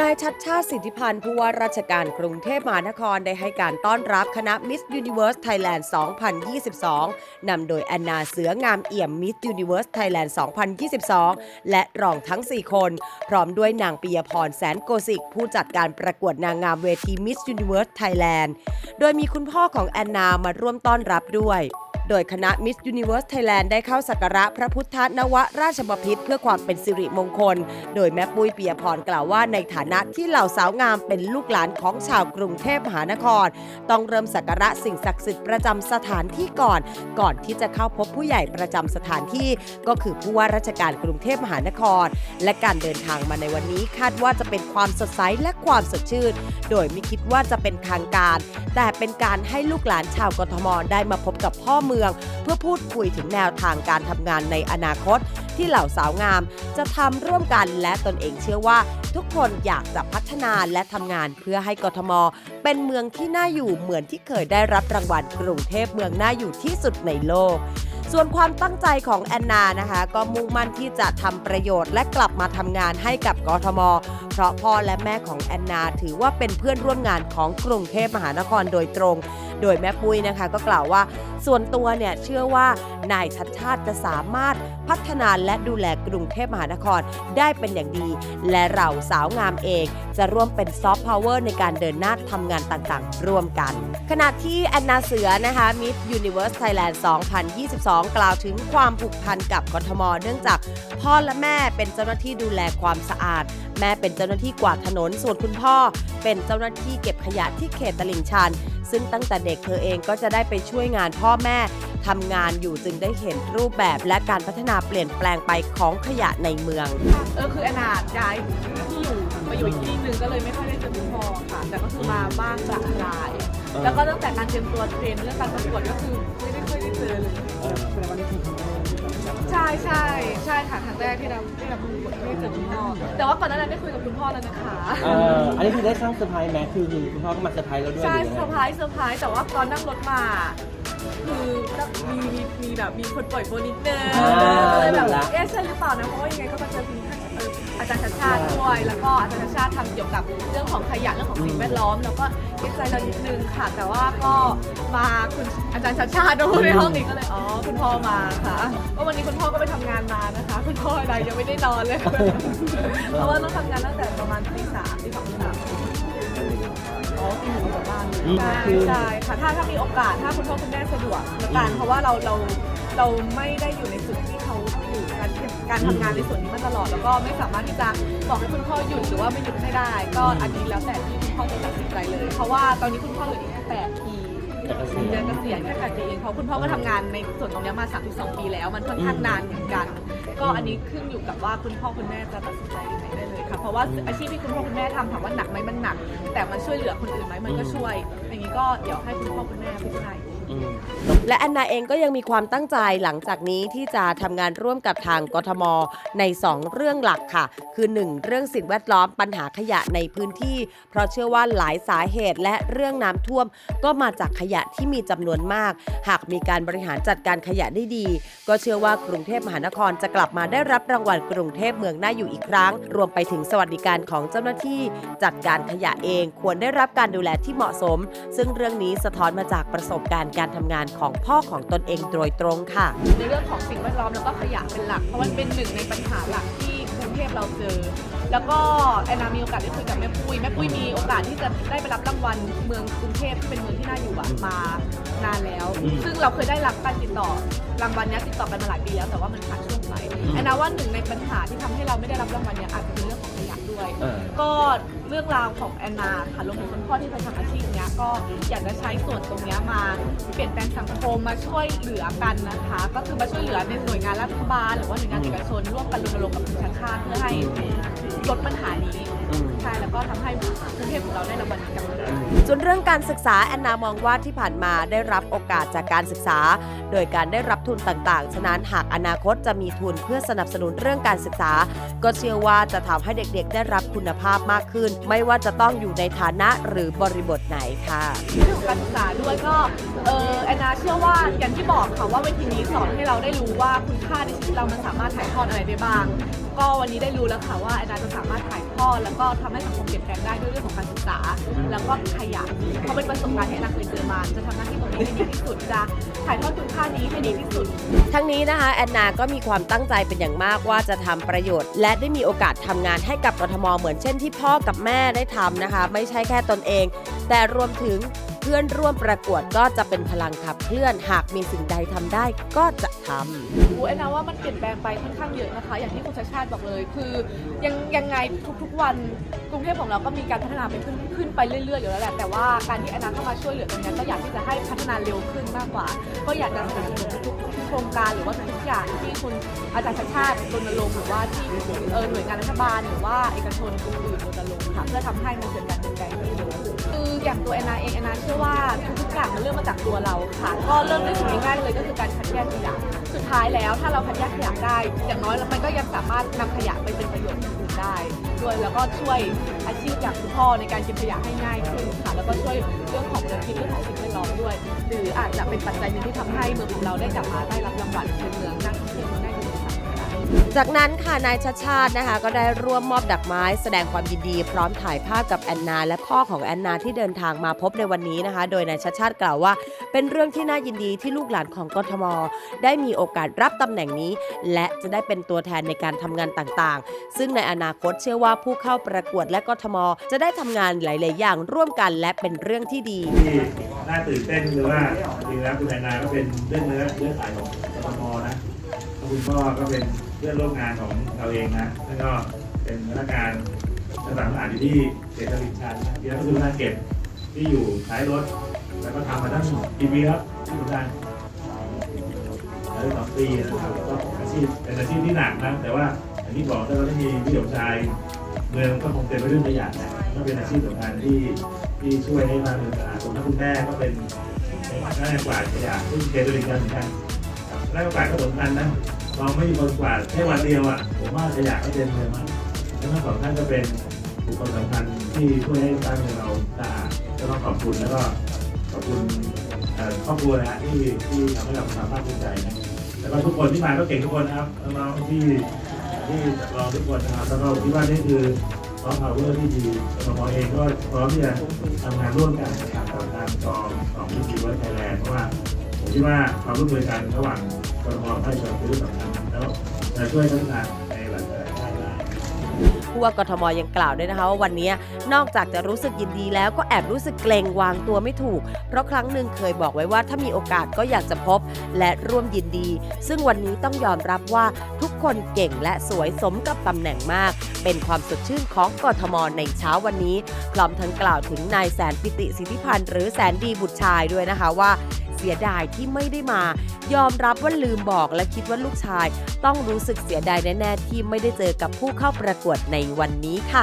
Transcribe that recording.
นายชัดชาติสิทธิพันธ์ผู้ว่าราชการกรุงเทพมหานครได้ให้การต้อนรับคณะ Miss Universe Thailand 2022 นำโดยแอนนาเสืองามเอี่ยม Miss Universe Thailand 2022 และรองทั้ง 4 คน พร้อมด้วยนางปิยพรแสนโกสิก ผู้จัดการประกวดนางงามเวที Miss Universe Thailand โดยมีคุณพ่อของแอนนามาร่วมต้อนรับด้วย โดยคณะ Miss Universe Thailand ได้เข้าสักการะพระพุทธนวราชบพิตรเพื่อความเป็นสิริมงคล โดยแม่ปุ้ยเปียพรกล่าวว่าในฐานะที่เหล่าสาวงามเป็นลูกหลานของชาวกรุงเทพมหานคร ต้องเริ่มสักการะสิ่งศักดิ์สิทธิ์ประจำสถานที่ก่อน ก่อนที่จะเข้าพบผู้ใหญ่ประจำสถานที่ ก็คือผู้ว่าราชการกรุงเทพมหานคร และการเดินทางมาในวันนี้คาดว่าจะเป็นความสดใสและความสดชื่น โดยไม่คิดว่าจะเป็นทางการ แต่เป็นการให้ลูกหลานชาวกทมได้มาพบกับพ่อเมือง เพื่อพูดคุยถึงแนวทางการทำงานในอนาคต ที่เหล่าสาวงาม จะทำร่วมกันและตนเองเชื่อว่า ทุกคนอยากจะพัฒนาและทำงานเพื่อให้กทม เป็นเมืองที่น่าอยู่เหมือนที่เคยได้รับรางวัลกรุงเทพเมืองน่าอยู่ที่สุดในโลกส่วนความตั้งใจของแอนนานะคะ ก็มุ่งมั่นที่จะทำประโยชน์และกลับมาทำงานให้กับกทม เพราะพ่อและแม่ของแอนนาถือว่าเป็นเพื่อนร่วมงานของกรุงเทพมหานครโดยตรงโดยแม่ปุ้ยนะคะก็กล่าวว่า ส่วนตัวเนี่ยเชื่อว่านายชัดชาติจะสามารถพัฒนาและดูแลกรุงเทพมหานครได้เป็นอย่างดี และเราสาวงามเองจะร่วมเป็นซอฟต์พาวเวอร์ในการเดินหน้าทำงานต่างๆ ร่วมกัน ขณะที่แอนนาเสือนะคะ Miss Universe Thailand 2022 กล่าวถึงความผูกพันกับกทมเนื่องจากพ่อและแม่เป็นเจ้าหน้าที่ดูแลความสะอาด แม่เป็นเจ้าหน้าที่กวาดถนนส่วนคุณพ่อ เป็นเจ้าหน้าที่เก็บขยะที่เขตตลิ่งชัน ซึ่งตั้งแต่เด็กเธอเองก็จะได้ไปช่วยงานพ่อแม่ทำงานอยู่จึงได้เห็นรูปแบบและการพัฒนาเปลี่ยนแปลงไปของขยะในเมือง เออคือแอนนาย้ายที่อยู่มาอยู่อีกที่หนึ่งก็เลยไม่ค่อยได้เจอคุณพ่อค่ะ แต่ก็คือมาบ้างประปราย แล้วก็ตั้งแต่การเตรียมตัวเทรนเรื่องการประกวดก็คือไม่ได้ค่อยได้เจอเลยใช่ใช่ใช่ค่ะครั้งแรกที่เราที่เราประกวดที่ได้เจอคุณพ่อแต่ว่าก่อนหน้านั้นได้คุยกับคุณพ่อแล้วนะคะเอออันนี้คือได้สร้างเซอร์ไพรส์ไหมคือคือคุณพ่อก็มาเซอร์ไพรส์เราด้วยใช่หรือเซยัองร์ไพรส์เซอร์ไพรส์แต่ว่าตอนนั่งรถมา คือมีมีมีแบบมีคนปล่อยโฟนนิดนึงก็เลยแบบเอ๊ะใช่หรือเปล่านะเพราะว่ายังไงก็มาเจอคุณเอ่อ อาจารย์ชัดชาติด้วย แล้วก็อาจารย์ชัดชาติทำเกี่ยวกับเรื่องของขยะเรื่องของสิ่งแวดล้อม แล้วก็เอ๊ะใจเรานิดนึงค่ะ แต่ว่าก็มาคุณอาจารย์ชัดชาติดูในห้องนี้ก็เลยอ๋อคุณพ่อมาค่ะก็วันนี้คุณพ่อก็ไปทำงานมานะคะ คุณพ่ออะไรยังไม่ได้นอนเลย เพราะว่าต้องทำงานตั้งแต่ประมาณตีสามตีสองตีสามอ๋อตีหนึ่งออกจากบ้านเลยอืมใช่คือใช่ค่ะถ้าถ้ามีโอกาสถ้าคุณพ่อคุณแม่สะดวกละกันเพราะว่าเราเรา เราไม่ได้อยู่ในจุดที่เขาอยู่การการทำงานในส่วนนี้มาตลอด แล้วก็ไม่สามารถที่จะบอกให้คุณพ่อหยุดหรือว่าไม่หยุดให้ได้ ก็อันนี้แล้วแต่ที่คุณพ่อจะตัดสินใจเลย เพราะว่าตอนนี้คุณพ่อเหลืออีกแค่แปดปีแต่เกษียณเดือนเกษียณแค่แปดปีเองเพราะคุณพ่อก็ทำงานในส่วนตรงนี้ยมา 32 ปีแล้วมันค่อนข้างนานเหมือนกัน ก็อันนี้ขึ้นอยู่กับว่าคุณพ่อคุณแม่จะตัดสินใจยังไงได้เลยค่ะเพราะว่าอาชีพที่คุณพ่อคุณแม่ทำถามว่าหนักไหมมันหนัก แต่มันช่วยเหลือคนอื่นไหมมันก็ช่วย อย่างนี้ก็เดี๋ยวให้คุณพ่อคุณแม่พิจารณาอีกทีอืม และแอนนาเองก็ยังมีความตั้งใจหลังจากนี้ที่จะทำงานร่วมกับทางกทม ใน 2 เรื่องหลักค่ะ คือ 1 เรื่องสิ่งแวดล้อมปัญหาขยะในพื้นที่ เพราะเชื่อว่าหลายสาเหตุและเรื่องน้ำท่วม ก็มาจากขยะที่มีจำนวนมาก หากมีการบริหารจัดการขยะได้ดี ก็เชื่อว่ากรุงเทพมหานครจะกลับมาได้รับรางวัลกรุงเทพเมืองน่าอยู่อีกครั้ง รวมไปถึงสวัสดิการของเจ้าหน้าที่ จัดการขยะเองควรได้รับการดูแลที่เหมาะสม ซึ่งเรื่องนี้สะท้อนมาจากประสบการณ์การทำงานของพ่อของตนเองโดยตรงค่ะ ในเรื่องของสิ่งแวดล้อมแล้วก็ขยะเป็นหลัก เพราะมันเป็นหนึ่งในปัญหาหลักที่กรุงเทพเราเจอ แล้วก็แอนนามีโอกาสได้คุยกับแม่ปุ้ยแม่ปุ้ยมีโอกาสที่จะได้ไปรับรางวัลเมืองกรุงเทพที่เป็นเมืองที่น่าอยู่อะมานานแล้วอืมซึ่งเราเคยได้รับการติดต่อรางวัลเนี้ยติดต่อกันมาหลายปีแล้วแต่ว่ามันขาดช่วงไปแอนนาว่าหนึ่งในปัญหาที่ทำให้เราไม่ได้รับรางวัลเนี้ยอาจจะเป็นเรื่องของขยะด้วย เออ ก็ เรื่องราวของแอนนาค่ะรวมถึงคุณพ่อที่เคยทำอาชีพเนี้ยก็อยากจะใช้ส่วนตรงเนี้ยมาเปลี่ยนแปลงสังคมมาช่วยเหลือกันนะคะ ก็คือมาช่วยเหลือในหน่วยงานรัฐบาลหรือว่าหน่วยงานเอกชนร่วมกันรณรงค์กับประชาชาติเพื่อให้ลดปัญหานี้อืมใช่แล้วก็ทำให้กรุงเทพของเราได้รางวัลนี้กลับมาส่วนเรื่องการศึกษาแอนนามองว่าที่ผ่านมาได้รับโอกาสจากการศึกษา โดยการได้รับทุนต่างๆ ฉะนั้นหากอนาคตจะมีทุนเพื่อสนับสนุนเรื่องการศึกษา ก็เชื่อว่าจะทำให้เด็กๆ ได้รับคุณภาพมากขึ้นไม่ว่าจะต้องอยู่ในฐานะหรือบริบทไหนค่ะเรื่องการศึกษาด้วยก็เออแอนนาเชื่อว่าอย่างที่บอกค่ะว่าเวทีนี้สอนให้เราได้รู้ว่าคุณค่าในชีวิตเรามันสามารถถ่ายทอดอะไรได้บ้าง ก็วันนี้ได้รู้แล้วค่ะว่าแอนนาจะสามารถถ่ายทอดแล้วก็ทำให้สังคมเปลี่ยนแปลงได้ด้วยเรื่องของการศึกษา แล้วก็ขยะเพราะเป็นประสบการณ์ที่แอนนาเคยเจอมาจะทำหน้าที่ตรงนี้ให้ดีที่สุดจะถ่ายทอดคุณค่านี้ให้ดีที่สุด ทั้งนี้นะคะแอนนาก็มีความตั้งใจเป็นอย่างมากว่าจะทำประโยชน์ และได้มีโอกาสทำงานให้กับกทมเหมือนเช่นที่พ่อกับแม่ได้ทำนะคะ ไม่ใช่แค่ตนเอง แต่รวมถึง พื่อนร่วมประกวดก็จะเป็นพลังขับเคลื่อน หากมีสิ่งใดทำได้ก็จะทำอูแอนนาว่ามันเปลี่ยนแปลงไปค่อนข้างเยอะนะคะ อย่างที่คุณชาชาติบอกเลย คือยังยังไงทุกๆวันกรุงเทพของเราก็มีการพัฒนาไปขึ้นขึ้นไปเรื่อยๆอยู่แล้วแหละแต่ว่าการที่แอนนาเข้ามาช่วยเหลือตรงนี้ก็อยากที่จะให้พัฒนาเร็วขึ้นมากกว่า ก็อยากจะสนับสนุนทุกโครงการหรือว่าทุกอย่างที่คุณอาจารย์ชาชาติรณรงค์หรือว่าที่เออหน่วยงานรัฐบาลหรือว่าเอกชนอื่นๆรณรงค์ค่ะเพื่อทำให้มันเกิดการเปลี่ยนแปลงที่เร็ว อย่างตัวแอนนาเองแอนนาเชื่อว่าทุกๆอย่างมันเริ่มมาจากตัวเราค่ะ ก็เริ่มด้วยสิ่งง่ายๆเลยก็คือการคัดแยกขยะสุดท้ายแล้วถ้าเราคัดแยกขยะได้ อย่างน้อยแล้วมันก็ยังสามารถนำขยะไปเป็นประโยชน์อื่นได้ ด้วยแล้วก็ช่วยอาชีพอย่างคุณพ่อในการเก็บขยะให้ง่ายขึ้นค่ะ แล้วก็ช่วยเรื่องของมลพิษเรื่องของสิ่งแวดล้อมด้วย หรืออาจจะเป็นปัจจัยหนึ่งที่ทำให้เมืองของเราได้กลับมาได้รับรางวัลเป็นเมืองน่าท่องเที่ยว จากนั้นค่ะนายชัดชาตินะคะ ก็ได้ร่วมมอบดอกไม้แสดงความยินดีพร้อมถ่ายภาพกับแอนนา และพ่อของแอนนาที่เดินทางมาพบในวันนี้นะคะ โดยนายชัดชาติกล่าวว่า เป็นเรื่องที่น่ายินดีที่ลูกหลานของกทม ได้มีโอกาสรับตำแหน่งนี้ และจะได้เป็นตัวแทนในการทำงานต่างๆ ซึ่งในอนาคตเชื่อว่าผู้เข้าประกวดและกทม จะได้ทำงานหลาย ๆ อย่างร่วมกันและเป็นเรื่องที่ดีที่น่าตื่นเต้นคือว่าจริงๆแล้วคุณแอนนาก็เป็นเลื่อดเนื้อเลื่อดสายของกทมนะ คุณพ่อก็เป็นเพื่อนร่วมงานของเราเองนะแล้วก็เป็นพนักงานสถานอาหารอยู่ที่เขตตลิ่งชันนะที่นั่นก็คือพนักงาเก็บที่อยู่ท้ายรถ แล้วก็ทำมาตั้งกี่ปีครับที่คุณการแล้วสองปีนะครับก็อาชีพเป็นอาชีพที่หนักนะแต่ว่าอย่างที่บอกถ้าเราไม่มีพี่หยกชายเมืองก็คงเต็มไปด้วยขยะนะก็เป็นอาชีพสำคัญที่ที่ช่วยให้บ้านเมืองสะอาดส่วนถ้าคุณแม่ก็เป็นนักกวาดขยะซึ่งเกตุลิกันเหมือนกัน นักกวาดก็สำคัญนะเราไม่มีคนกวาดแค่วันเดียวอะผมว่าขยะก็เต็มเลยมั้งแล้วทั้งสองท่านก็เป็นบุคคลสำคัญที่ช่วยให้บ้านเมืองเราสะอาดก็ต้องขอบคุณแล้วก็ขอบคุณครอบครัวนะฮะที่ที่ทำให้เราสามารถภูมิใจนะแล้วก็ทุกคนที่มาก็เก่งทุกคนนะครับน้องๆที่ที่รองทุกคนนะครับแล้วก็ผมคิดว่านี่คือซอฟต์พาวเวอร์ที่ดีสมอเองก็พร้อมที่จะทำงานร่วมกันนะครับกับทางกองของวิจิตรไทยแลนด์เพราะว่าผมคิดว่าความร่วมมือกันระหว่าง กรทมกับภาคเอกชนเป็นเรื่องสำคัญแล้วจะช่วยพัฒนาน ผู้ว่ากทมยังกล่าวด้วยนะคะว่าวันนี้นอกจากจะรู้สึกยินดีแล้วก็แอบรู้สึกเกรงวางตัวไม่ถูก เพราะครั้งหนึ่งเคยบอกไว้ว่าถ้ามีโอกาสก็อยากจะพบและร่วมยินดี ซึ่งวันนี้ต้องยอมรับว่าทุกคนเก่งและสวยสมกับตำแหน่งมาก เป็นความสดชื่นของกทมในเช้าวันนี้ พร้อมทั้งกล่าวถึงนายแสนปิติสิทธิพันธ์หรือแสนดีบุตรชายด้วยนะคะว่าเสียดายที่ไม่ได้มา ยอมรับว่าลืมบอกและคิดว่าลูกชาย ต้องรู้สึกเสียดายแน่ๆที่ไม่ได้เจอกับผู้เข้าประกวดในวันนี้ค่ะ